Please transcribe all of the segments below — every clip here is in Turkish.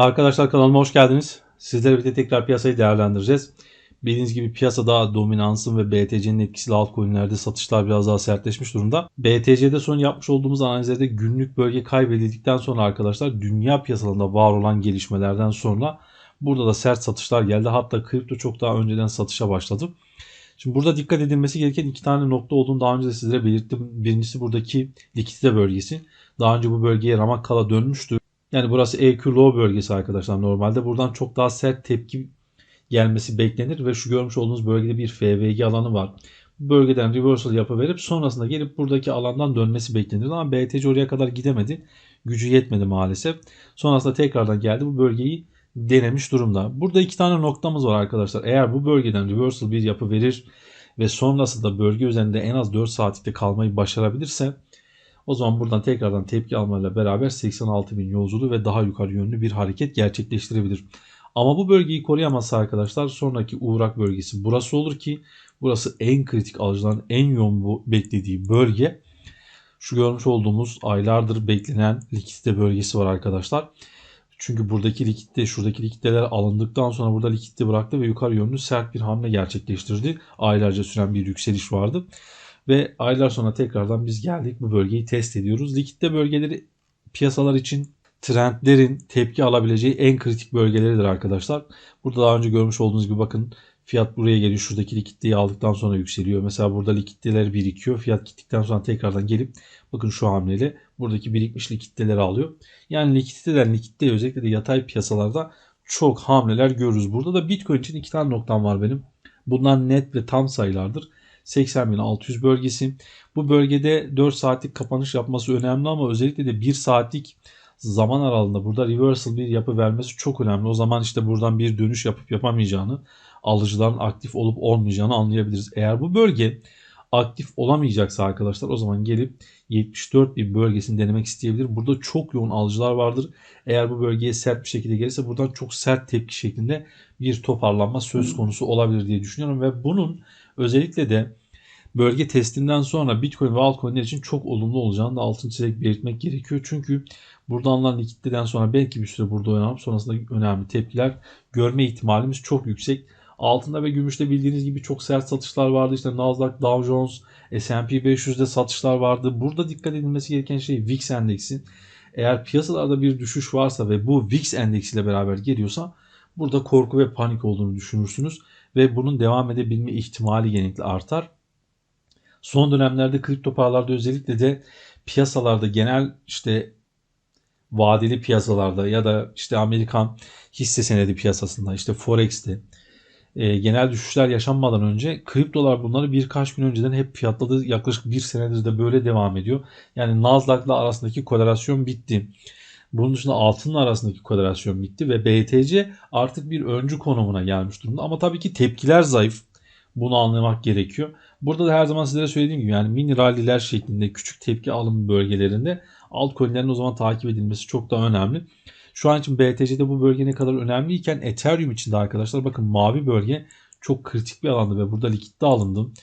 Arkadaşlar kanalıma hoş geldiniz. Sizlerle birlikte tekrar piyasayı değerlendireceğiz. Bildiğiniz gibi piyasada dominansın ve BTC'nin etkisiyle altcoin'lerde satışlar biraz daha sertleşmiş durumda. BTC'de son yapmış olduğumuz analizlerde günlük bölge kaybedildikten sonra arkadaşlar dünya piyasalarında var olan gelişmelerden sonra burada da sert satışlar geldi. Hatta kripto çok daha önceden satışa başladı. Şimdi burada dikkat edilmesi gereken iki tane nokta olduğunu daha önce de sizlere belirttim. Birincisi buradaki likidite bölgesi. Daha önce bu bölgeye ramak kala dönmüştü. Yani burası EQ low bölgesi arkadaşlar normalde. Buradan çok daha sert tepki gelmesi beklenir ve şu görmüş olduğunuz bölgede bir FVG alanı var. Bu bölgeden reversal yapıverip sonrasında gelip buradaki alandan dönmesi beklenir ama BTC oraya kadar gidemedi. Gücü yetmedi maalesef. Sonrasında tekrardan geldi bu bölgeyi denemiş durumda. Burada iki tane noktamız var arkadaşlar. Eğer bu bölgeden reversal bir yapı verir ve sonrasında bölge üzerinde en az 4 saatlikte kalmayı başarabilirse o zaman buradan tekrardan tepki almayla beraber 86 bin yolculuğu ve daha yukarı yönlü bir hareket gerçekleştirebilir. Ama bu bölgeyi koruyamazsa arkadaşlar sonraki uğrak bölgesi burası olur ki burası en kritik alıcıların en yoğun bu beklediği bölge. Şu görmüş olduğumuz aylardır beklenen likidite bölgesi var arkadaşlar. Çünkü buradaki likitte, şuradaki likitteler alındıktan sonra burada likitte bıraktı ve yukarı yönlü sert bir hamle gerçekleştirdi. Aylarca süren bir yükseliş vardı. Ve aylar sonra tekrardan biz geldik bu bölgeyi test ediyoruz. Likitte bölgeleri piyasalar için trendlerin tepki alabileceği en kritik bölgeleridir arkadaşlar. Burada daha önce görmüş olduğunuz gibi bakın fiyat buraya geliyor. Şuradaki likiditeyi aldıktan sonra yükseliyor. Mesela burada likiditeler birikiyor. Fiyat gittikten sonra tekrardan gelip bakın şu hamleyle buradaki birikmiş likiditeleri alıyor. Yani likiditeden likiditeye özellikle de yatay piyasalarda çok hamleler görürüz. Burada da Bitcoin için iki tane noktam var benim. Bunlar net ve tam sayılardır. 80.600 bölgesi. Bu bölgede 4 saatlik kapanış yapması önemli ama özellikle de 1 saatlik zaman aralığında burada reversal bir yapı vermesi çok önemli. O zaman işte buradan bir dönüş yapıp yapamayacağını, alıcıların aktif olup olmayacağını anlayabiliriz. Eğer bu bölge aktif olamayacaksa arkadaşlar o zaman gelip 74 bir bölgesini denemek isteyebilir. Burada çok yoğun alıcılar vardır. Eğer bu bölgeye sert bir şekilde gelirse buradan çok sert tepki şeklinde bir toparlanma söz konusu olabilir diye düşünüyorum ve bunun özellikle de bölge testinden sonra Bitcoin ve altcoin'ler için çok olumlu olacağını da altın çizerek belirtmek gerekiyor. Çünkü burada alınan likiditeden sonra belki bir süre burada oynanıp sonrasında önemli tepkiler görme ihtimalimiz çok yüksek. Altında ve gümüşte bildiğiniz gibi çok sert satışlar vardı. İşte Nasdaq, Dow Jones, S&P 500'de satışlar vardı. Burada dikkat edilmesi gereken şey VIX endeksi. Eğer piyasalarda bir düşüş varsa ve bu VIX endeksiyle beraber geliyorsa burada korku ve panik olduğunu düşünürsünüz ve bunun devam edebilme ihtimali genellikle artar. Son dönemlerde kripto paralarda özellikle de piyasalarda genel işte vadeli piyasalarda ya da işte Amerikan hisse senedi piyasasında işte Forex'te e, genel düşüşler yaşanmadan önce kriptolar bunları birkaç gün önceden hep fiyatladı. Yaklaşık bir senedir de böyle devam ediyor. Yani Nasdaq'la arasındaki korelasyon bitti. Bunun dışında altınla arasındaki korelasyon bitti ve BTC artık bir öncü konumuna gelmiş durumda. Ama tabii ki tepkiler zayıf. Bunu anlamak gerekiyor. Burada da her zaman sizlere söylediğim gibi yani mini ralliler şeklinde küçük tepki alım bölgelerinde altcoin'lerin o zaman takip edilmesi çok daha önemli. Şu an için BTC'de bu bölge ne kadar önemliyken Ethereum için de arkadaşlar bakın mavi bölge çok kritik bir alandı ve burada likitte alındım.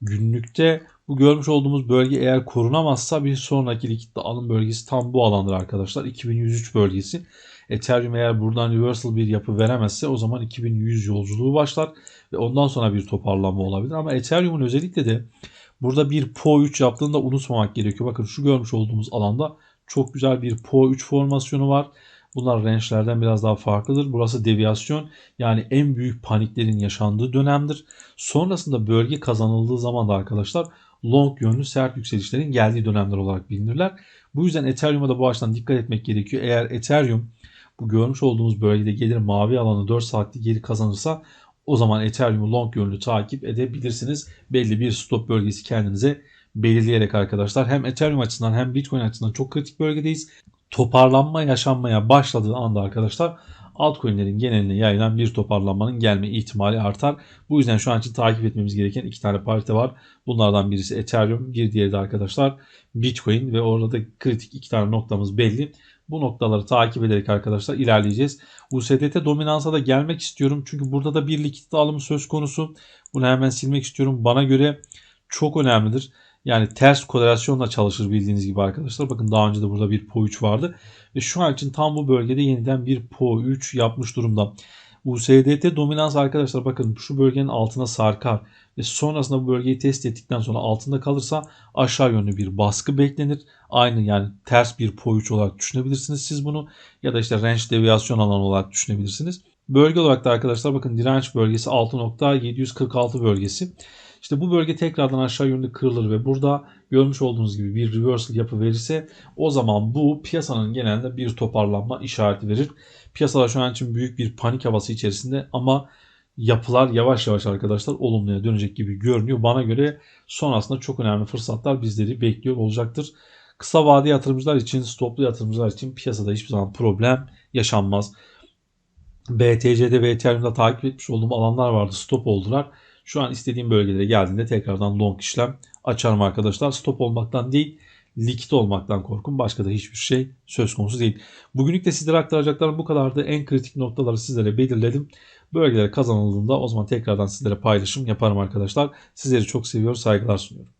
Günlükte bu görmüş olduğumuz bölge eğer korunamazsa bir sonraki likitte alım bölgesi tam bu alandır arkadaşlar. 2103 bölgesi. Ethereum eğer buradan reversal bir yapı veremezse o zaman 2100 yolculuğu başlar ve ondan sonra bir toparlanma olabilir. Ama Ethereum'un özellikle de burada bir PO3 yaptığını da unutmamak gerekiyor. Bakın şu görmüş olduğumuz alanda çok güzel bir PO3 formasyonu var. Bunlar range'lerden biraz daha farklıdır. Burası deviyasyon yani en büyük paniklerin yaşandığı dönemdir. Sonrasında bölge kazanıldığı zaman da arkadaşlar long yönlü sert yükselişlerin geldiği dönemler olarak bilinirler. Bu yüzden Ethereum'a da bu açıdan dikkat etmek gerekiyor. Eğer Ethereum bu görmüş olduğumuz bölgede gelir mavi alanı 4 saatlik geri kazanırsa o zaman Ethereum'u long yönlü takip edebilirsiniz. Belli bir stop bölgesi kendinize belirleyerek arkadaşlar hem Ethereum açısından hem Bitcoin açısından çok kritik bölgedeyiz. Toparlanma yaşanmaya başladığı anda arkadaşlar altcoin'lerin geneline yayılan bir toparlanmanın gelme ihtimali artar. Bu yüzden şu an için takip etmemiz gereken iki tane parite var. Bunlardan birisi Ethereum, bir diğeri de arkadaşlar Bitcoin ve orada da kritik iki tane noktamız belli. Bu noktaları takip ederek arkadaşlar ilerleyeceğiz. USDT dominansa da gelmek istiyorum. Çünkü burada da bir likit alımı söz konusu. Bunu hemen silmek istiyorum. Bana göre çok önemlidir. Yani ters korelasyonla çalışır bildiğiniz gibi arkadaşlar. Bakın daha önce de burada bir PO3 vardı. Ve şu an için tam bu bölgede yeniden bir PO3 yapmış durumda. USDT dominans arkadaşlar bakın şu bölgenin altına sarkar ve sonrasında bu bölgeyi test ettikten sonra altında kalırsa aşağı yönlü bir baskı beklenir. Aynı yani ters bir PO3 olarak düşünebilirsiniz siz bunu ya da işte range deviyasyon alanı olarak düşünebilirsiniz. Bölge olarak da arkadaşlar bakın direnç bölgesi 6.746 bölgesi. İşte bu bölge tekrardan aşağı yönlü kırılır ve burada görmüş olduğunuz gibi bir reversal yapı verirse o zaman bu piyasanın genelinde bir toparlanma işareti verir. Piyasalar şu an için büyük bir panik havası içerisinde ama yapılar yavaş yavaş arkadaşlar olumluya dönecek gibi görünüyor. Bana göre sonrasında çok önemli fırsatlar bizleri bekliyor olacaktır. Kısa vade yatırımcılar için, stoplu yatırımcılar için piyasada hiçbir zaman problem yaşanmaz. BTC'de ve Ethereum'da takip etmiş olduğum alanlar vardı. Stop oldular. Şu an istediğim bölgelere geldiğinde tekrardan long işlem açarım arkadaşlar. Stop olmaktan değil likit olmaktan korkun. Başka da hiçbir şey söz konusu değil. Bugünlük de sizlere aktaracaklarım bu kadardı. En kritik noktaları sizlere belirledim. Bölgelere kazanıldığında o zaman tekrardan sizlere paylaşım yaparım arkadaşlar. Sizleri çok seviyor, saygılar sunuyorum.